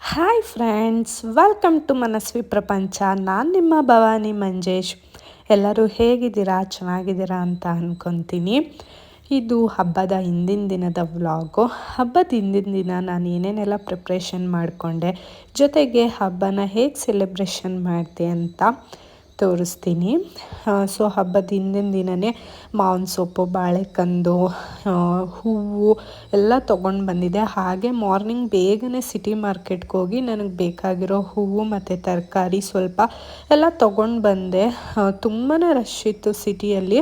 Hi friends welcome to Manasvi ಪ್ರಪಂಚ ನಾನು ನಿಮ್ಮ ಭವಾನಿ ಮಂಜೇಶ್. ಎಲ್ಲರೂ ಹೇಗಿದ್ದೀರಾ? ಚೆನ್ನಾಗಿದ್ದೀರಾ ಅಂತ ಅಂದ್ಕೊತೀನಿ ಇದು ಹಬ್ಬದ ಹಿಂದಿನ ದಿನದ ವ್ಲಾಗು. ಹಬ್ಬದ ಹಿಂದಿನ ದಿನ ನಾನು ಏನೇನೆಲ್ಲ ಪ್ರಿಪ್ರೇಷನ್ ಮಾಡಿಕೊಂಡೆ, ಜೊತೆಗೆ ಹಬ್ಬನ ಹೇಗೆ ಸೆಲೆಬ್ರೇಷನ್ ಮಾಡಿದೆ ಅಂತ. ತೋರಿಸ್ತೀನಿ. ಸೊ ಹಬ್ಬದ ಹಿಂದಿನ ದಿನವೇ ಮಾವಿನ ಸೊಪ್ಪು, ಬಾಳೆಕಂದು ಹೂವು ಎಲ್ಲ ತೊಗೊಂಡು ಬಂದಿದೆ. ಹಾಗೆ ಮಾರ್ನಿಂಗ್ ಬೇಗನೆ ಸಿಟಿ ಮಾರ್ಕೆಟ್ಗೆ ಹೋಗಿ ನನಗೆ ಬೇಕಾಗಿರೋ ಹೂವು ಮತ್ತು ತರಕಾರಿ ಸ್ವಲ್ಪ ಎಲ್ಲ ತೊಗೊಂಡು ಬಂದೆ. ತುಂಬಾ ರಶ್ ಇತ್ತು ಸಿಟಿಯಲ್ಲಿ.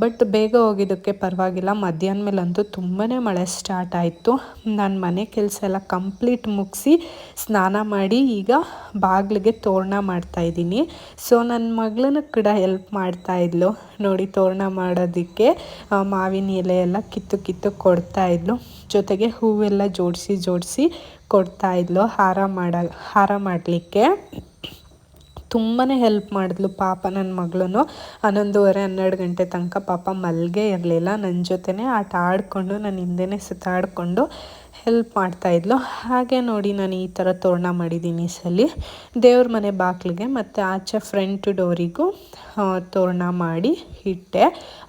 ಬಟ್ ಬೇಗ ಹೋಗಿದ್ದಕ್ಕೆ ಪರವಾಗಿಲ್ಲ. ಮಧ್ಯಾಹ್ನ ಮೇಲಂತೂ ತುಂಬಾ ಮಳೆ ಸ್ಟಾರ್ಟ್ ಆಯಿತು. ನಾನು ಮನೆ ಕೆಲಸ ಎಲ್ಲ ಕಂಪ್ಲೀಟ್ ಮುಗಿಸಿ ಸ್ನಾನ ಮಾಡಿ ಈಗ ಬಾಗಿಲಿಗೆ ತೋರಣ ಮಾಡ್ತಾಯಿದ್ದೀನಿ ಸೊ ನನ್ನ ಮಗಳನ್ನ ಕೂಡ ಹೆಲ್ಪ್ ಮಾಡ್ತಾ ಇದ್ಲು. ನೋಡಿ, ತೋರಣ ಮಾಡೋದಕ್ಕೆ ಮಾವಿನ ಎಲೆ ಎಲ್ಲ ಕಿತ್ತು ಕಿತ್ತು ಕೊಡ್ತಾ ಇದ್ಲು. ಜೊತೆಗೆ ಹೂವೆಲ್ಲ ಜೋಡಿಸಿ ಜೋಡಿಸಿ ಕೊಡ್ತಾ ಇದ್ಲು. ಹಾರ ಮಾಡ, ಹಾರ ಮಾಡಲಿಕ್ಕೆ. ತುಂಬಾ ಹೆಲ್ಪ್ ಮಾಡಿದ್ಲು ಪಾಪ ನನ್ನ ಮಗಳು ಹನ್ನೊಂದುವರೆ, ಹನ್ನೆರಡು ಗಂಟೆ ತನಕ ಪಾಪ ಮಲ್ಗೆ ಇರಲಿಲ್ಲ. ನನ್ನ ಜೊತೆನೇ ಆಟ ಆಡಿಕೊಂಡು ನನ್ನ ಹಿಂದೆನೇ ಸುತ್ತಾಡಿಕೊಂಡು ಹೆಲ್ಪ್ ಮಾಡ್ತಾಯಿದ್ಲು ಹಾಗೆ ನೋಡಿ ನಾನು ಈ ಥರ ತೋರಣ ಮಾಡಿದ್ದೀನಿ ಸಲ. ದೇವ್ರ ಮನೆ ಬಾಗಿಲಿಗೆ ಮತ್ತು ಆಚೆ ಫ್ರಂಟ್ ಡೋರಿಗೂ ತೋರಣ ಮಾಡಿ ಇಟ್ಟೆ.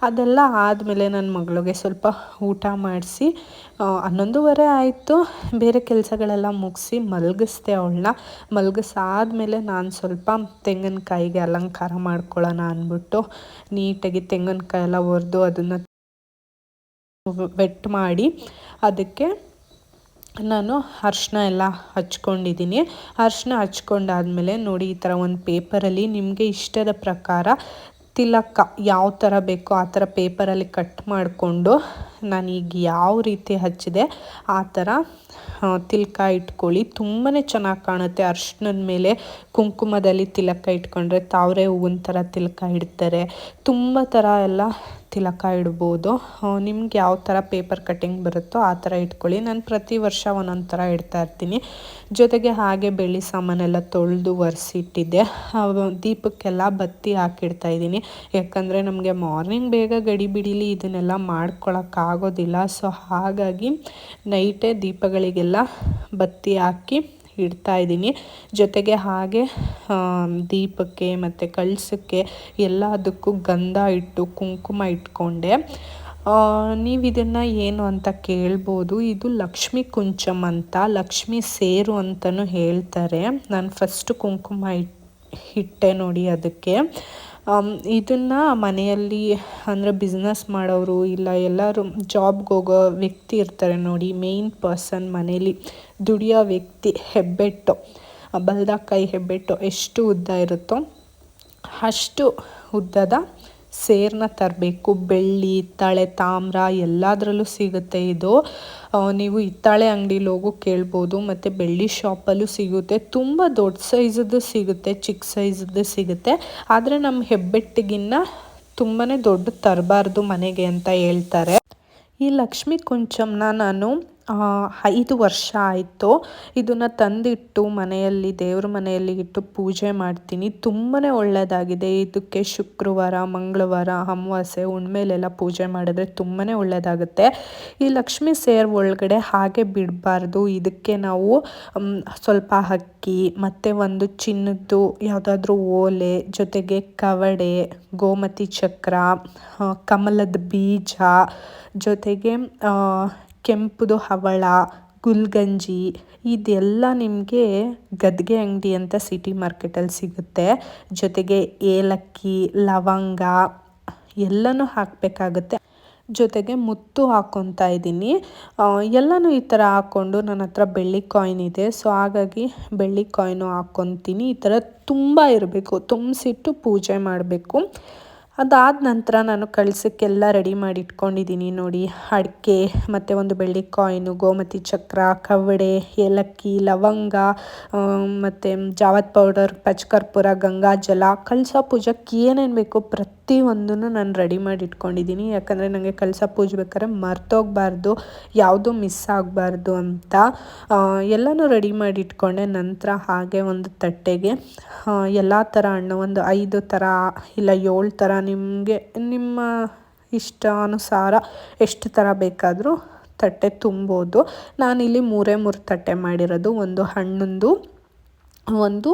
ಅದೆಲ್ಲ ಆದಮೇಲೆ ನನ್ನ ಮಗಳಿಗೆ ಸ್ವಲ್ಪ ಊಟ ಮಾಡಿಸಿ ಹನ್ನೊಂದುವರೆ ಆಯಿತು. ಬೇರೆ ಕೆಲಸಗಳೆಲ್ಲ ಮುಗಿಸಿ ಮಲಗಿಸ್ದೆ ಅವಳನ್ನ. ಮಲಗಿಸಾದ್ಮೇಲೆ ನಾನು ಸ್ವಲ್ಪ ತೆಂಗಿನಕಾಯಿಗೆ ಅಲಂಕಾರ ಮಾಡ್ಕೊಳ್ಳೋಣ ಅಂದ್ಬಿಟ್ಟು ನೀಟಾಗಿ ತೆಂಗಿನಕಾಯಿ ಎಲ್ಲ ಒರೆದು ಅದನ್ನು ವೆಟ್ ಮಾಡಿ ಅದಕ್ಕೆ ನಾನು ಅರ್ಶಿನ ಎಲ್ಲ ಹಚ್ಕೊಂಡಿದ್ದೀನಿ. ಅರ್ಶಿನ ಹಚ್ಕೊಂಡಾದ್ಮೇಲೆ ನೋಡಿ ಈ ಥರ ಒಂದು ಪೇಪರಲ್ಲಿ ನಿಮಗೆ ಇಷ್ಟದ ಪ್ರಕಾರ ತಿಲಕ ಯಾವ ಥರ ಬೇಕೋ ಆ ಥರ ಪೇಪರಲ್ಲಿ ಕಟ್ ಮಾಡಿಕೊಂಡು ನಾನೀಗ ಯಾವ ರೀತಿ ಹಚ್ಚಿದೆ ಆ ಥರ ತಿಲಕ ಇಟ್ಕೊಳ್ಳಿ. ತುಂಬಾ ಚೆನ್ನಾಗಿ ಕಾಣುತ್ತೆ ಅರ್ಶಿನದ ಮೇಲೆ ಕುಂಕುಮದಲ್ಲಿ ತಿಲಕ ಇಟ್ಕೊಂಡ್ರೆ ತಾವರೆ ಹೂವಿನ ಥರ ತಿಲಕ ಇಡ್ತಾರೆ. ತುಂಬ ಥರ ಎಲ್ಲ ತಿಲಕ ಇಡ್ಬೋದು. ನಿಮ್ಗೆ ಯಾವ ಥರ ಪೇಪರ್ ಕಟ್ಟಿಂಗ್ ಬರುತ್ತೋ ಆ ಥರ ಇಟ್ಕೊಳ್ಳಿ. ನಾನು ಪ್ರತಿ ವರ್ಷ ಒಂದೊಂದು ಥರ ಇಡ್ತಾ ಇರ್ತೀನಿ. ಜೊತೆಗೆ ಹಾಗೆ ಬೆಳ್ಳಿ ಸಾಮಾನೆಲ್ಲ ತೊಳೆದು ಒರೆಸಿಟ್ಟಿದ್ದೆ. ದೀಪಕ್ಕೆಲ್ಲ ಬತ್ತಿ ಹಾಕಿಡ್ತಾ ಇದ್ದೀನಿ. ಯಾಕಂದರೆ ನಮಗೆ ಮಾರ್ನಿಂಗ್ ಬೇಗ ಗಡಿ ಬಿಡಿಲಿ ಇದನ್ನೆಲ್ಲ ಮಾಡ್ಕೊಳಕ್ಕಾಗೋದಿಲ್ಲ ಸೊ ಹಾಗಾಗಿ ನೈಟೇ ದೀಪಗಳಿಗೆಲ್ಲ ಬತ್ತಿ ಹಾಕಿ ಇಡ್ತಾ ಇದ್ದೀನಿ. ಜೊತೆಗೆ ಹಾಗೆ ದೀಪಕ್ಕೆ ಮತ್ತು ಕಳಸಕ್ಕೆ ಎಲ್ಲದಕ್ಕೂ ಗಂಧ ಇಟ್ಟು ಕುಂಕುಮ ಇಟ್ಕೊಂಡೆ. ನೀವು ಇದನ್ನು ಏನು ಅಂತ ಕೇಳ್ಬೋದು. ಇದು ಲಕ್ಷ್ಮಿ ಕುಂಚಮ್ ಅಂತ, ಲಕ್ಷ್ಮಿ ಸೇರು ಅಂತಲೂ ಹೇಳ್ತಾರೆ. ನಾನು ಫಸ್ಟ್ ಕುಂಕುಮ ಇಟ್ ಇಟ್ಟೆ ನೋಡಿ ಅದಕ್ಕೆ. ಇದನ್ನು ಮನೆಯಲ್ಲಿ ಅಂದರೆ ಬಿಸ್ನೆಸ್ ಮಾಡೋರು ಇಲ್ಲ ಎಲ್ಲರೂ ಜಾಬ್ಗೆ ಹೋಗೋ ವ್ಯಕ್ತಿ ಇರ್ತಾರೆ ನೋಡಿ ಮೇಯ್ನ್ ಪರ್ಸನ್ ಮನೇಲಿ ದುಡಿಯೋ ವ್ಯಕ್ತಿ ಹೆಬ್ಬೆಟ್ಟು ಬಲ್ದ ಕೈ ಹೆಬ್ಬೆಟ್ಟು ಎಷ್ಟು ಉದ್ದ ಇರುತ್ತೋ ಅಷ್ಟು ಉದ್ದದ ಸೇರನ್ನ ತರಬೇಕು, ಬೆಳ್ಳಿ, ಹಿತ್ತಾಳೆ, ತಾಮ್ರ ಎಲ್ಲದರಲ್ಲೂ ಸಿಗುತ್ತೆ ಇದು. ನೀವು ಹಿತ್ತಾಳೆ ಅಂಗಡಿಲಿ ಹೋಗು ಕೇಳ್ಬೋದು, ಮತ್ತು ಬೆಳ್ಳಿ ಶಾಪಲ್ಲೂ ಸಿಗುತ್ತೆ. ತುಂಬ ದೊಡ್ಡ ಸೈಜದ್ದು ಸಿಗುತ್ತೆ, ಚಿಕ್ಕ ಸೈಜದ್ದು ಸಿಗುತ್ತೆ. ಆದರೆ ನಮ್ಮ ಹೆಬ್ಬೆಟ್ಟಿಗಿನ್ನ ತುಂಬಾ ದೊಡ್ಡ ತರಬಾರ್ದು ಮನೆಗೆ ಅಂತ ಹೇಳ್ತಾರೆ. ಈ ಲಕ್ಷ್ಮಿ ಕುಂಚಮ್ನ ನಾನು ಐದು ವರ್ಷ ಆಯಿತು. ಇದನ್ನು ತಂದಿಟ್ಟು ಮನೆಯಲ್ಲಿ, ದೇವ್ರ ಮನೆಯಲ್ಲಿ ಇಟ್ಟು ಪೂಜೆ ಮಾಡ್ತೀನಿ. ತುಂಬಾ ಒಳ್ಳೆಯದಾಗಿದೆ ಇದಕ್ಕೆ ಶುಕ್ರವಾರ, ಮಂಗಳವಾರ, ಅಮಾವಾಸ್ಯೆ ಉಣ್ಮೇಲೆಲ್ಲ ಪೂಜೆ ಮಾಡಿದ್ರೆ ತುಂಬಾ ಒಳ್ಳೆಯದಾಗುತ್ತೆ ಈ ಲಕ್ಷ್ಮಿ ಸೇರ್ ಒಳಗಡೆ ಹಾಗೆ ಬಿಡಬಾರ್ದು. ಇದಕ್ಕೆ ನಾವು ಸ್ವಲ್ಪ ಅಕ್ಕಿ, ಮತ್ತು ಒಂದು ಚಿನ್ನದ್ದು, ಯಾವುದಾದ್ರೂ ಓಲೆ, ಜೊತೆಗೆ ಕವಡೆ, ಗೋಮತಿ ಚಕ್ರ ಕಮಲದ ಬೀಜ, ಜೊತೆಗೆ ಕೆಂಪುದು ಹವಳ, ಗುಲ್ಗಂಜಿ, ಇದೆಲ್ಲ ನಿಮಗೆ ಗದ್ಗೆ ಅಂಗಡಿ ಅಂತ ಸಿಟಿ ಮಾರ್ಕೆಟಲ್ಲಿ ಸಿಗುತ್ತೆ. ಜೊತೆಗೆ ಏಲಕ್ಕಿ, ಲವಂಗ ಎಲ್ಲನೂ ಹಾಕಬೇಕಾಗುತ್ತೆ. ಜೊತೆಗೆ ಮುತ್ತು ಹಾಕ್ಕೊತಾ ಇದ್ದೀನಿ. ಎಲ್ಲನೂ ಈ ಥರ ಹಾಕ್ಕೊಂಡು ನನ್ನ ಹತ್ರ ಬೆಳ್ಳಿ ಕಾಯಿನ್ ಇದೆ. ಸೊ ಹಾಗಾಗಿ ಬೆಳ್ಳಿ ಕಾಯಿನು ಹಾಕ್ಕೊತೀನಿ. ಈ ಥರ ತುಂಬ ಇರಬೇಕು. ತುಂಬಿಸಿಟ್ಟು ಪೂಜೆ ಮಾಡಬೇಕು. ಅದಾದ ನಂತರ ನಾನು ಕಳ್ಸಕ್ಕೆಲ್ಲ ರೆಡಿ ಮಾಡಿ ಇಟ್ಕೊಂಡಿದ್ದೀನಿ ನೋಡಿ. ಅಡಿಕೆ, ಮತ್ತು ಒಂದು ಬೆಳ್ಳಿ ಕಾಯಿನು ಗೋಮತಿ ಚಕ್ರ, ಕವಡೆ, ಏಲಕ್ಕಿ, ಲವಂಗ ಮತ್ತು ಜಾವತ್ ಪೌಡರ್ ಪಚ್ಕರ್ಪೂರ ಗಂಗಾಜಲ ಕಳಸ ಪೂಜಕ್ಕೆ ಏನೇನು ಬೇಕೋ ಪ್ರತಿಯೊಂದನ್ನು ನಾನು ರೆಡಿ ಮಾಡಿ ಇಟ್ಕೊಂಡಿದ್ದೀನಿ. ಯಾಕಂದರೆ ನನಗೆ ಕಳಸ ಪೂಜ್ಬೇಕಾದ್ರೆ ಮರ್ತೋಗ್ಬಾರ್ದು, ಯಾವುದು ಮಿಸ್ ಆಗಬಾರ್ದು ಅಂತ ಎಲ್ಲನೂ ರೆಡಿ ಮಾಡಿ ಇಟ್ಕೊಂಡೆ. ನಂತರ ಹಾಗೆ ಒಂದು ತಟ್ಟೆಗೆ ಎಲ್ಲ ಥರ ಹಣ್ಣು, ಒಂದು ಐದು ಥರ ಇಲ್ಲ ಏಳು ಥರ ನಿಮಗೆ, ನಿಮ್ಮ ಇಷ್ಟಾನುಸಾರ ಎಷ್ಟು ಥರ ಬೇಕಾದರೂ ತಟ್ಟೆ ತುಂಬೋದು. ನಾನಿಲ್ಲಿ ಮೂರೇ ಮೂರು ತಟ್ಟೆ ಮಾಡಿರೋದು, ಒಂದು ಹಣ್ಣೊಂದು, ಒಂದು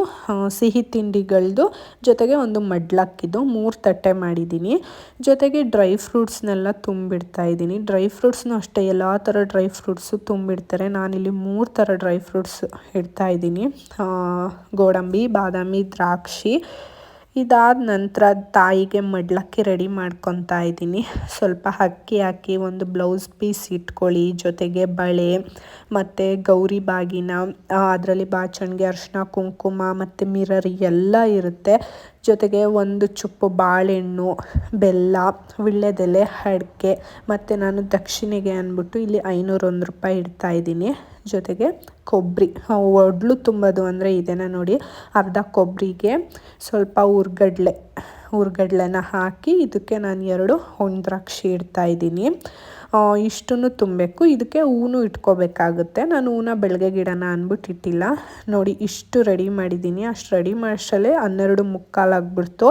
ಸಿಹಿ ತಿಂಡಿಗಳದ್ದು ಜೊತೆಗೆ ಒಂದು ಮಡ್ಲಕ್ಕಿದ್ದು ಮೂರು ತಟ್ಟೆ ಮಾಡಿದ್ದೀನಿ. ಜೊತೆಗೆ ಡ್ರೈ ಫ್ರೂಟ್ಸ್ನೆಲ್ಲ ತುಂಬಿಡ್ತಾ ಇದ್ದೀನಿ. ಡ್ರೈ ಫ್ರೂಟ್ಸ್ನೂ ಅಷ್ಟೇ, ಎಲ್ಲ ಥರ ಡ್ರೈ ಫ್ರೂಟ್ಸು ತುಂಬಿಡ್ತಾರೆ. ನಾನಿಲ್ಲಿ ಮೂರು ಥರ ಡ್ರೈ ಫ್ರೂಟ್ಸ್ ಇಡ್ತಾ ಇದ್ದೀನಿ. ಗೋಡಂಬಿ, ಬಾದಾಮಿ, ದ್ರಾಕ್ಷಿ ಇದಾದ ನಂತರ ತಾಯಿಗೆ ಮಡ್ಲಕ್ಕಿ ರೆಡಿ ಮಾಡ್ಕೊತಾ ಇದ್ದೀನಿ. ಸ್ವಲ್ಪ ಅಕ್ಕಿ ಹಾಕಿ ಒಂದು ಬ್ಲೌಸ್ ಪೀಸ್ ಇಟ್ಕೊಳ್ಳಿ. ಜೊತೆಗೆ ಬಳೆ, ಮತ್ತು ಗೌರಿ ಬಾಗಿನ ಅದರಲ್ಲಿ ಬಾಚಣಿಗೆ ಅರಿಶಿನ ಕುಂಕುಮ, ಮತ್ತು ಮಿರರ್ ಎಲ್ಲ ಇರುತ್ತೆ. ಜೊತೆಗೆ ಒಂದು ಚುಪ್ಪು ಬಾಳೆಹಣ್ಣು, ಬೆಲ್ಲ ವಿಳ್ಯದೆಲೆ ಅಡಿಕೆ, ಮತ್ತು ನಾನು ದಕ್ಷಿಣೆಗೆ ಅಂದ್ಬಿಟ್ಟು ಇಲ್ಲಿ ಐನೂರೊಂದು ರೂಪಾಯಿ ಇಡ್ತಾ ಇದ್ದೀನಿ. ಜೊತೆಗೆ ಕೊಬ್ಬರಿ. ಒಡ್ಲು ತುಂಬೋದು ಅಂದರೆ ಇದೇನ ನೋಡಿ, ಅರ್ಧ ಕೊಬ್ಬರಿಗೆ ಸ್ವಲ್ಪ ಹುರ್ಗಡ್ಲೆ ಹುರ್ಗಡ್ಲೆನ ಹಾಕಿ ಇದಕ್ಕೆ ನಾನು ಎರಡು ದ್ರಾಕ್ಷಿ ಇಡ್ತಾ ಇದ್ದೀನಿ. ಇಷ್ಟನ್ನು ತುಂಬಬೇಕು. ಇದಕ್ಕೆ ಹೂನು ಇಟ್ಕೋಬೇಕಾಗುತ್ತೆ. ನಾನು ಹೂನ ಬೆಳಗ್ಗೆ ಗಿಡನ ಅಂದ್ಬಿಟ್ಟು ಇಟ್ಟಿಲ್ಲ. ನೋಡಿ, ಇಷ್ಟು ರೆಡಿ ಮಾಡಿದ್ದೀನಿ. ಅಷ್ಟು ರೆಡಿ ಮಾಡಿಸಲೇ ಹನ್ನೆರಡು ಮುಕ್ಕಾಲಾಗ್ಬಿಡ್ತು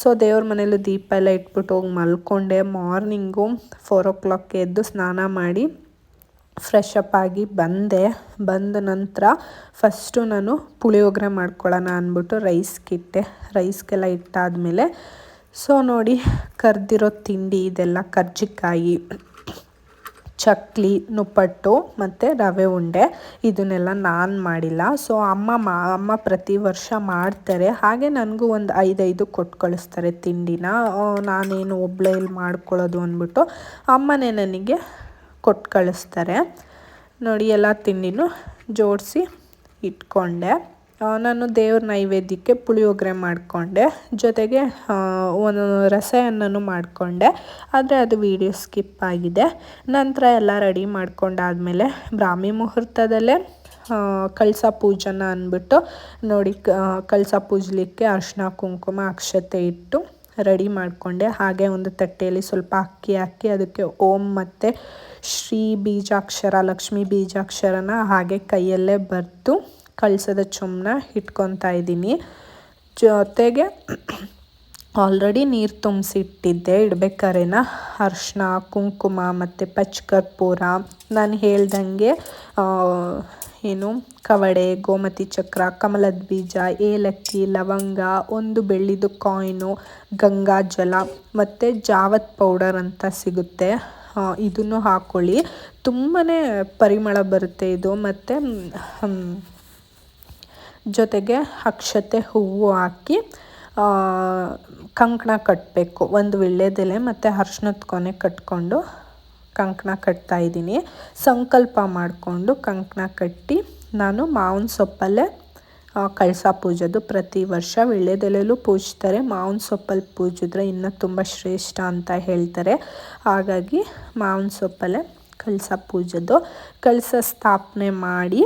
ಸೊ, ದೇವ್ರ ಮನೇಲಿ ದೀಪ ಎಲ್ಲ ಇಟ್ಬಿಟ್ಟು ಹೋಗಿ ಮಲ್ಕೊಂಡೆ. ಮಾರ್ನಿಂಗು ಫೋರ್ ಓ ಕ್ಲಾಕ್ ಎದ್ದು ಸ್ನಾನ ಮಾಡಿ ಫ್ರೆಶ್ ಅಪ್ ಆಗಿ ಬಂದೆ. ಬಂದ ನಂತರ ಫಸ್ಟು ನಾನು ಪುಳಿಯೋಗರೆ ಮಾಡ್ಕೊಳ್ಳೋಣ ಅಂದ್ಬಿಟ್ಟು ರೈಸ್ಗಿಟ್ಟೆ ರೈಸ್ಗೆಲ್ಲ ಇಟ್ಟಾದಮೇಲೆ ಸೊ ನೋಡಿ ಕರೆದಿರೋ ತಿಂಡಿ ಇದೆಲ್ಲ ಕರ್ಜಿಕಾಯಿ, ಚಕ್ಲಿ, ನುಪ್ಪಟ್ಟು ಮತ್ತು ರವೆ ಉಂಡೆ ಇದನ್ನೆಲ್ಲ ನಾನು ಮಾಡಿಲ್ಲ. ಸೊ ಅಮ್ಮ ಮಾ, ಅಮ್ಮ ಪ್ರತಿ ವರ್ಷ ಮಾಡ್ತಾರೆ. ಹಾಗೆ ನನಗೂ ಒಂದು ಐದೈದು ಕೊಟ್ಟು ಕಳಿಸ್ತಾರೆ ತಿಂಡಿನ. ನಾನೇನು ಒಬ್ಬಳೇ ಇಲ್ಲಿ ಮಾಡ್ಕೊಳ್ಳೋದು ಅಂದ್ಬಿಟ್ಟು ಅಮ್ಮನೇ ನನಗೆ ಕೊಟ್ಟು ಕಳಿಸ್ತಾರೆ. ನೋಡಿ, ಎಲ್ಲ ತಿಂಡಿನೂ ಜೋಡಿಸಿ ಇಟ್ಕೊಂಡೆ. ನಾನು ದೇವ್ರ ನೈವೇದ್ಯಕ್ಕೆ ಪುಳಿಯೋಗರೆ ಮಾಡಿಕೊಂಡೆ. ಜೊತೆಗೆ ಒಂದು ರಸೆಯನ್ನೂ ಮಾಡಿಕೊಂಡೆ. ಆದರೆ ಅದು ವೀಡಿಯೋ ಸ್ಕಿಪ್ ಆಗಿದೆ. ನಂತರ ಎಲ್ಲ ರೆಡಿ ಮಾಡ್ಕೊಂಡಾದಮೇಲೆ ಬ್ರಾಹ್ಮಿ ಮುಹೂರ್ತದಲ್ಲೇ ಕಳಸ ಪೂಜನ ಅಂದ್ಬಿಟ್ಟು ನೋಡಿ ಕಳಸ ಪೂಜಲಿಕ್ಕೆ ಅರ್ಶಿನ, ಕುಂಕುಮ, ಅಕ್ಷತೆ ಇಟ್ಟು ರೆಡಿ ಮಾಡಿಕೊಂಡೆ. ಹಾಗೆ ಒಂದು ತಟ್ಟೆಯಲ್ಲಿ ಸ್ವಲ್ಪ ಅಕ್ಕಿ ಹಾಕಿ ಅದಕ್ಕೆ ಓಂ ಮತ್ತು ಶ್ರೀ ಬೀಜಾಕ್ಷರ, ಲಕ್ಷ್ಮೀ ಬೀಜಾಕ್ಷರನ ಹಾಗೆ ಕೈಯಲ್ಲೇ ಬರೆದು ಕಳಸದ ಚುಮ್ಮನ ಇಟ್ಕೊತಾ ಇದ್ದೀನಿ. ಜೊತೆಗೆ ಆಲ್ರೆಡಿ ನೀರು ತುಂಬಿಸಿಟ್ಟಿದ್ದೆ. ಇಡ್ಬೇಕಾರೆನ? ಅರ್ಶಿನ, ಕುಂಕುಮ ಮತ್ತು ಪಚ್ಕರ್ಪೂರ ನಾನು ಹೇಳ್ದಂಗೆ ಏನು ಕವಡೆ, ಗೋಮತಿ ಚಕ್ರ, ಕಮಲದ ಬೀಜ, ಏಲಕ್ಕಿ, ಲವಂಗ, ಒಂದು ಬೆಳ್ಳಿದು ಕಾಯಿನು, ಗಂಗಾ ಜಲ ಮತ್ತು ಜಾವತ್ ಪೌಡರ್ ಅಂತ ಸಿಗುತ್ತೆ. ಇದನ್ನು ಹಾಕ್ಕೊಳ್ಳಿ ತುಂಬಾ ಪರಿಮಳ ಬರುತ್ತೆ ಇದು ಮತ್ತು ಜೊತೆಗೆ ಅಕ್ಷತೆ ಹೂವು ಹಾಕಿ ಕಂಕಣ ಕಟ್ಟಬೇಕು ಒಂದು ವೀಳ್ಯದೆಲೆ ಮತ್ತು ಅರ್ಶಿನದ ಕೊನೆ ಕಟ್ಕೊಂಡು ಕಂಕಣ ಕಟ್ತಾಯಿದ್ದೀನಿ ಸಂಕಲ್ಪ ಮಾಡಿಕೊಂಡು ಕಂಕಣ ಕಟ್ಟಿ ನಾನು ಮಾವಿನ ಸೊಪ್ಪಲ್ಲೇ ಕಳಸ ಪೂಜೋದು ಪ್ರತಿ ವರ್ಷ ವೀಳ್ಯದೆಲೆಯಲ್ಲೂ ಪೂಜ್ತಾರೆ ಮಾವಿನ ಸೊಪ್ಪಲ್ಲಿ ಪೂಜಿದ್ರೆ ಇನ್ನೂ ತುಂಬ ಶ್ರೇಷ್ಠ ಅಂತ ಹೇಳ್ತಾರೆ. ಹಾಗಾಗಿ ಮಾವಿನ ಸೊಪ್ಪಲ್ಲೇ ಕಳಸ ಪೂಜೋದು, ಕಳಸ ಸ್ಥಾಪನೆ ಮಾಡಿ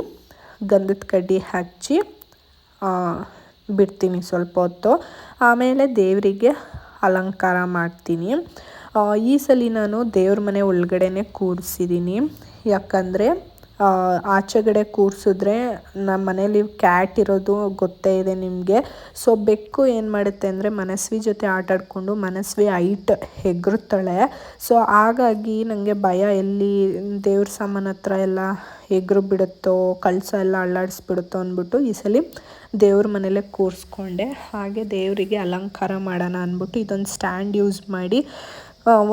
ಗಂಧದ ಕಡ್ಡಿ ಹಚ್ಚಿ ಬಿಡ್ತೀನಿ ಸ್ವಲ್ಪ ಹೊತ್ತು. ಆಮೇಲೆ ದೇವರಿಗೆ ಅಲಂಕಾರ ಮಾಡ್ತೀನಿ. ಈ ಸಲ ನಾನು ದೇವ್ರ ಮನೆ ಒಳಗಡೆನೆ ಕೂರಿಸಿದ್ದೀನಿ ಯಾಕಂದರೆ ಆಚೆಗಡೆ ಕೂರಿಸಿದ್ರೆ ನಮ್ಮ ಮನೇಲಿ ಕ್ಯಾಟ್ ಇರೋದು ಗೊತ್ತೇ ಇದೆ ನಿಮಗೆ. ಸೊ ಬೆಕ್ಕು ಏನು ಮಾಡುತ್ತೆ ಅಂದರೆ ಮನಸ್ವಿ ಜೊತೆ ಆಟಾಡಿಕೊಂಡು ಮನಸ್ವಿ ಹೈಟ್ ಹೆಗರುತ್ತಾಳೆ. ಸೊ ಹಾಗಾಗಿ ನನಗೆ ಭಯ ಎಲ್ಲಿ ದೇವ್ರ ಸಾಮಾನ ಹತ್ರ ಎಲ್ಲ ಹೆಗ್ರು ಬಿಡುತ್ತೋ, ಕಳಸ ಎಲ್ಲ ಅಳ್ಳಾಡಿಸ್ಬಿಡುತ್ತೋ ಅಂದ್ಬಿಟ್ಟು ಈ ಸಲ ದೇವ್ರ ಮನೇಲೆ ಕೂರಿಸ್ಕೊಂಡೆ. ಹಾಗೆ ದೇವರಿಗೆ ಅಲಂಕಾರ ಮಾಡೋಣ ಅಂದ್ಬಿಟ್ಟು ಇದೊಂದು ಸ್ಟ್ಯಾಂಡ್ ಯೂಸ್ ಮಾಡಿ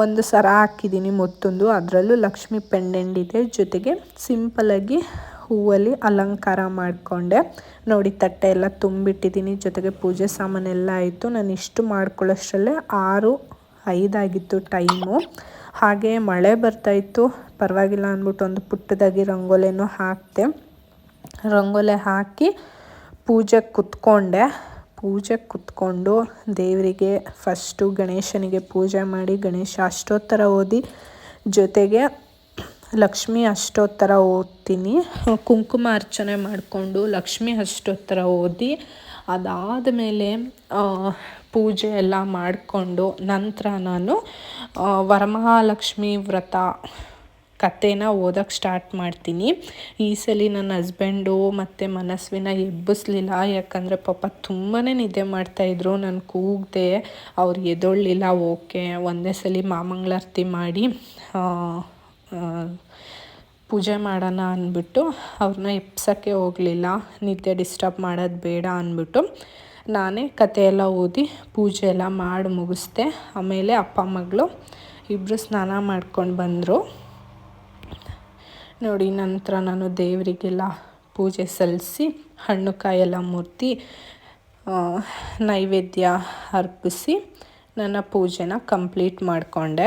ಒಂದು ಸರ ಹಾಕಿದ್ದೀನಿ ಮತ್ತೊಂದು. ಅದರಲ್ಲೂ ಲಕ್ಷ್ಮಿ ಪೆಂಡೆಂಟ್ ಇದೆ. ಜೊತೆಗೆ ಸಿಂಪಲಾಗಿ ಹೂವಲ್ಲಿ ಅಲಂಕಾರ ಮಾಡಿಕೊಂಡೆ. ನೋಡಿ, ತಟ್ಟೆ ಎಲ್ಲ ತುಂಬಿಟ್ಟಿದ್ದೀನಿ. ಜೊತೆಗೆ ಪೂಜೆ ಸಾಮಾನೆಲ್ಲ ಆಯಿತು. ನಾನು ಇಷ್ಟು ಮಾಡ್ಕೊಳ್ಳೋಷ್ಟರಲ್ಲೇ ಆರು ಐದಾಗಿತ್ತು ಟೈಮು. ಹಾಗೆ ಮಳೆ ಬರ್ತಾಯಿತ್ತು ಪರವಾಗಿಲ್ಲ ಅಂದ್ಬಿಟ್ಟು ಒಂದು ಪುಟ್ಟದಾಗಿ ರಂಗೋಲೆನೂ ಹಾಕಿದೆ ರಂಗೋಲೆ ಹಾಕಿ ಪೂಜೆ ಕುತ್ಕೊಂಡೆ. ಪೂಜೆ ಕುತ್ಕೊಂಡು ದೇವರಿಗೆ ಫಸ್ಟು ಗಣೇಶನಿಗೆ ಪೂಜೆ ಮಾಡಿ ಗಣೇಶ ಅಷ್ಟೋತ್ತರ ಓದಿ, ಜೊತೆಗೆ ಲಕ್ಷ್ಮಿ ಅಷ್ಟೋತ್ತರ ಓದ್ತೀನಿ. ಕುಂಕುಮ ಅರ್ಚನೆ ಮಾಡಿಕೊಂಡು ಲಕ್ಷ್ಮಿ ಅಷ್ಟೋತ್ತರ ಓದಿ, ಅದಾದ ಮೇಲೆ ಪೂಜೆ ಎಲ್ಲ ಮಾಡಿಕೊಂಡು ನಂತರ ನಾನು ವರಮಹಾಲಕ್ಷ್ಮಿ ವ್ರತ ಕಥೆನ ಓದೋಕ್ಕೆ ಸ್ಟಾರ್ಟ್ ಮಾಡ್ತೀನಿ. ಈ ಸಲ ನನ್ನ ಹಸ್ಬೆಂಡು ಮತ್ತು ಮನಸ್ವಿನ ಎಬ್ಬಿಸ್ಲಿಲ್ಲ. ಯಾಕಂದರೆ ಪಾಪ ತುಂಬಾ ನಿದ್ದೆ ಮಾಡ್ತಾಯಿದ್ರು ನಾನು ಕೂಗದೆ ಅವ್ರು ಎದೊಳ್ಳಿಲ್ಲ, ಓಕೆ. ಒಂದೇ ಸಲ ಮಾಮಂಗಳಾರತಿ ಮಾಡಿ ಪೂಜೆ ಮಾಡೋಣ ಅಂದ್ಬಿಟ್ಟು ಅವ್ರನ್ನ ಎಪ್ಸೋಕ್ಕೆ ಹೋಗಲಿಲ್ಲ. ನಿದ್ದೆ ಡಿಸ್ಟರ್ಬ್ ಮಾಡೋದು ಬೇಡ ಅಂದ್ಬಿಟ್ಟು ನಾನೇ ಕಥೆಯೆಲ್ಲ ಓದಿ ಪೂಜೆ ಎಲ್ಲ ಮಾಡಿ ಮುಗಿಸ್ದೆ. ಆಮೇಲೆ ಅಪ್ಪ ಮಗಳು ಇಬ್ಬರು ಸ್ನಾನ ಮಾಡ್ಕೊಂಡು ಬಂದರು. ನೋಡಿ, ನಂತರ ನಾನು ದೇವರಿಗೆಲ್ಲ ಪೂಜೆ ಸಲ್ಲಿಸಿ, ಹಣ್ಣು ಕಾಯೆಲ್ಲ ಮೂರ್ತಿ ನೈವೇದ್ಯ ಅರ್ಪಿಸಿ ನನ್ನ ಪೂಜೆನ ಕಂಪ್ಲೀಟ್ ಮಾಡಿಕೊಂಡೆ.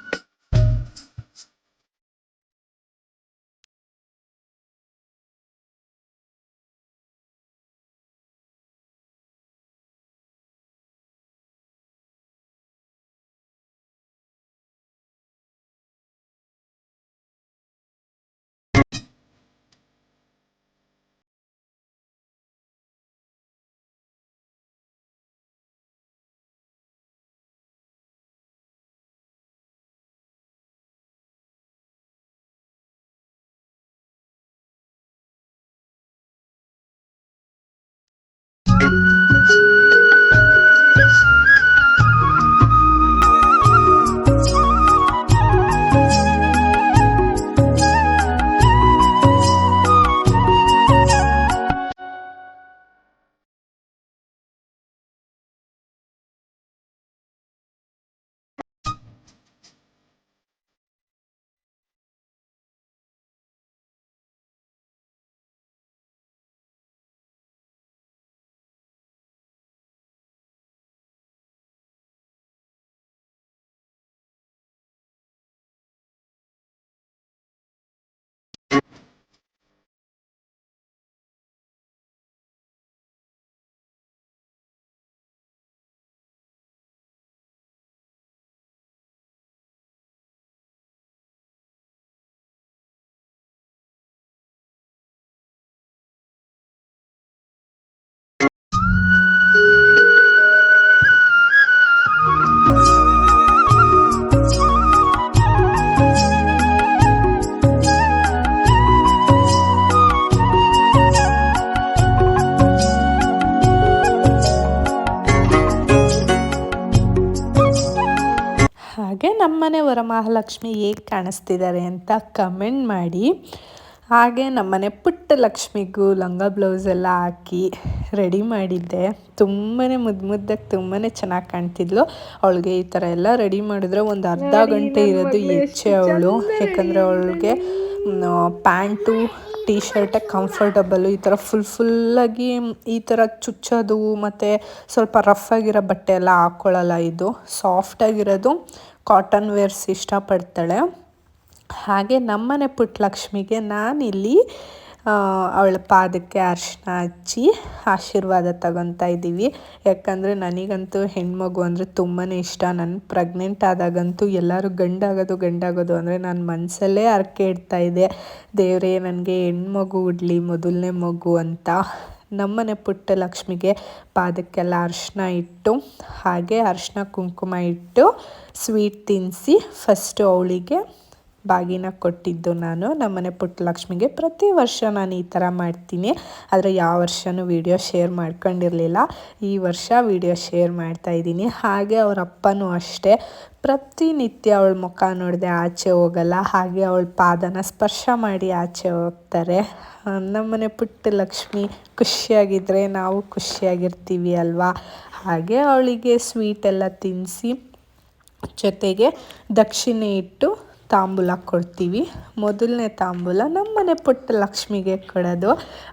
ವರಮಹಾಲಕ್ಷ್ಮಿ ಹೇಗೆ ಕಾಣಿಸ್ತಿದ್ದಾರೆ ಅಂತ ಕಮೆಂಟ್ ಮಾಡಿ. ಹಾಗೆ ನಮ್ಮನೆ ಪುಟ್ಟ ಲಕ್ಷ್ಮಿಗೂ ಲಂಗ ಬ್ಲೌಸ್ ಎಲ್ಲ ಹಾಕಿ ರೆಡಿ ಮಾಡಿದ್ದೆ. ತುಂಬಾ ಮುದ್ದು ಮುದ್ದಾಗಿ ತುಂಬಾ ಚೆನ್ನಾಗಿ ಕಾಣ್ತಿದ್ಲು. ಅವಳಿಗೆ ಈ ಥರ ಎಲ್ಲ ರೆಡಿ ಮಾಡಿದ್ರೆ ಒಂದು ಅರ್ಧ ಗಂಟೆ ಇರೋದು ಹೆಚ್ಚೆ ಅವಳು. ಯಾಕಂದರೆ ಅವಳಿಗೆ ಪ್ಯಾಂಟು ಟೀ ಶರ್ಟೇ ಕಂಫರ್ಟಬಲ್ಲು ಈ ಥರ ಫುಲ್ ಫುಲ್ಲಾಗಿ ಈ ಥರ ಚುಚ್ಚೋದು ಮತ್ತು ಸ್ವಲ್ಪ ರಫ್ ಆಗಿರೋ ಬಟ್ಟೆ ಎಲ್ಲ ಹಾಕ್ಕೊಳ್ಳಲ್ಲ ಇದು. ಸಾಫ್ಟಾಗಿರೋದು ಕಾಟನ್ ವೇರ್ಸ್ ಇಷ್ಟಪಡ್ತಾಳೆ. ಹಾಗೆ ನಮ್ಮನೆ ಪುಟ್ಟಲಕ್ಷ್ಮಿಗೆ ನಾನಿಲ್ಲಿ ಅವಳ ಪಾದಕ್ಕೆ ಅರ್ಶಿನ ಹಚ್ಚಿ ಆಶೀರ್ವಾದ ತಗೊತಾ ಇದ್ದೀವಿ. ಯಾಕಂದರೆ ನನಗಂತೂ ಹೆಣ್ಮಗು ಅಂದರೆ ತುಂಬಾ ಇಷ್ಟ. ನಾನು ಪ್ರೆಗ್ನೆಂಟ್ ಆದಾಗಂತೂ ಎಲ್ಲರೂ ಗಂಡಾಗೋದು ಗಂಡಾಗೋದು ಅಂದರೆ ನಾನು ಮನಸ್ಸಲ್ಲೇ ಹರಕೆ ಇಡ್ತಾಯಿದ್ದೆ ದೇವರೇ, ನನಗೆ ಹೆಣ್ಮಗು ಉಡ್ಲಿ ಮೊದಲನೇ ಮಗು ಅಂತ. ನಮ್ಮನೆ ಪುಟ್ಟ ಲಕ್ಷ್ಮಿಗೆ ಪಾದಕ್ಕೆಲ್ಲ ಅರ್ಶಿನ ಇಟ್ಟು, ಹಾಗೆ ಅರ್ಶನ ಕುಂಕುಮ ಇಟ್ಟು ಸ್ವೀಟ್ ತಿನ್ನಿಸಿ ಫಸ್ಟು ಅವಳಿಗೆ ಬಾಗಿನ ಕೊಟ್ಟಿದ್ದು ನಾನು. ನಮ್ಮನೆ ಪುಟ್ಟ ಲಕ್ಷ್ಮಿಗೆ ಪ್ರತಿ ವರ್ಷ ನಾನು ಈ ಥರ ಮಾಡ್ತೀನಿ. ಆದರೆ ಯಾವ ವರ್ಷವೂ ವಿಡಿಯೋ ಶೇರ್ ಮಾಡ್ಕೊಂಡಿರಲಿಲ್ಲ. ಈ ವರ್ಷ ವಿಡಿಯೋ ಶೇರ್ ಮಾಡ್ತಾ ಇದ್ದೀನಿ. ಹಾಗೆ ಅವ್ರ ಅಪ್ಪನೂ ಅಷ್ಟೇ. ಪ್ರತಿನಿತ್ಯ ಅವಳ ಮುಖ ನೋಡಿದೆ ಆಚೆ ಹೋಗಲ್ಲ. ಹಾಗೆ ಅವಳ ಪಾದನ ಸ್ಪರ್ಶ ಮಾಡಿ ಆಚೆ ಹೋಗ್ತಾರೆ. ನಮ್ಮನೆ ಪುಟ್ಟ ಲಕ್ಷ್ಮಿ ಖುಷಿಯಾಗಿದ್ದರೆ ನಾವು ಖುಷಿಯಾಗಿರ್ತೀವಿ ಅಲ್ವಾ? ಹಾಗೆ ಅವಳಿಗೆ ಸ್ವೀಟೆಲ್ಲ ತಿನ್ನಿಸಿ ಜೊತೆಗೆ ದಕ್ಷಿಣೆ ಇಟ್ಟು ತಾಂಬೂಲ ಕೊಡ್ತೀವಿ. ಮೊದಲನೇ ತಾಂಬೂಲ ನಮ್ಮನೆ ಪುಟ್ಟ ಲಕ್ಷ್ಮಿಗೆ ಕೊಡೋದು.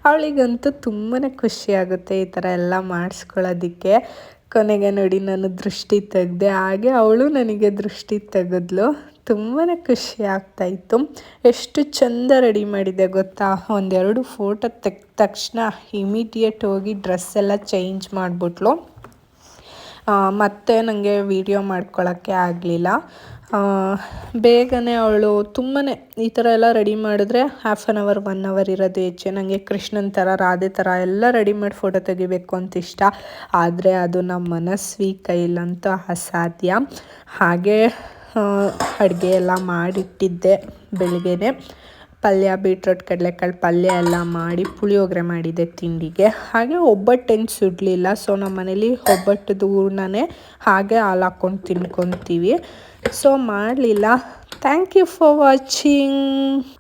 ಅವಳಿಗಂತೂ ತುಂಬಾ ಖುಷಿಯಾಗುತ್ತೆ ಈ ಥರ ಎಲ್ಲ ಮಾಡಿಸ್ಕೊಳ್ಳೋದಕ್ಕೆ. ಕೊನೆಗೆ ನೋಡಿ ನಾನು ದೃಷ್ಟಿ ತೆಗೆದೆ, ಹಾಗೆ ಅವಳು ನನಗೆ ದೃಷ್ಟಿ ತೆಗೆದ್ಲು. ತುಂಬಾ ಖುಷಿ ಆಗ್ತಾಯಿತ್ತು. ಎಷ್ಟು ಚಂದ ರೆಡಿ ಮಾಡಿದೆ ಗೊತ್ತಾ? ಒಂದೆರಡು ಫೋಟೋ ತೆಗ್ದ ತಕ್ಷಣ ಇಮಿಡಿಯೇಟ್ ಹೋಗಿ ಡ್ರೆಸ್ ಎಲ್ಲ ಚೇಂಜ್ ಮಾಡಿಬಿಟ್ಲು. ಮತ್ತೆ ನನಗೆ ವೀಡಿಯೋ ಮಾಡ್ಕೊಳ್ಳೋಕ್ಕೆ ಆಗಲಿಲ್ಲ. ಬೇಗನೆ ಅವಳು ತುಂಬಾ ಈ ಥರ ಎಲ್ಲ ರೆಡಿ ಮಾಡಿದ್ರೆ half an hour one hour ಇರೋದು ಹೆಚ್ಚೆ ನನಗೆ ಕೃಷ್ಣನ ಥರ ರಾಧೆ ಥರ ಎಲ್ಲ ರೆಡಿ ಮಾಡಿ ಫೋಟೋ ತೆಗಿಬೇಕು ಅಂತ ಇಷ್ಟ. ಆದರೆ ಅದು ನಮ್ಮ ಮನಸ್ವಿ ಕೈಲಂತೂ ಅಸಾಧ್ಯ. ಹಾಗೆ ಅಡುಗೆ ಎಲ್ಲ ಮಾಡಿಟ್ಟಿದ್ದೆ ಬೆಳಗ್ಗೆನೆ. ಪಲ್ಯ ಬೀಟ್ರೋಟ್ ಕಡಲೆಕಾಳು ಪಲ್ಯ ಎಲ್ಲ ಮಾಡಿ ಪುಳಿಯೋಗರೆ ಮಾಡಿದೆ ತಿಂಡಿಗೆ. ಹಾಗೆ ಒಬ್ಬಟ್ಟೇನು ಸುಡಲಿಲ್ಲ. ಸೊ ನಮ್ಮ ಮನೇಲಿ ಒಬ್ಬಟ್ಟು ಹೂರ್ಣನೇ ಹಾಗೆ ಹಾಲು ಹಾಕ್ಕೊಂಡು ತಿನ್ಕೊತೀವಿ. ಸೊ ಮಾಡಲಿಲ್ಲ. Thank you for watching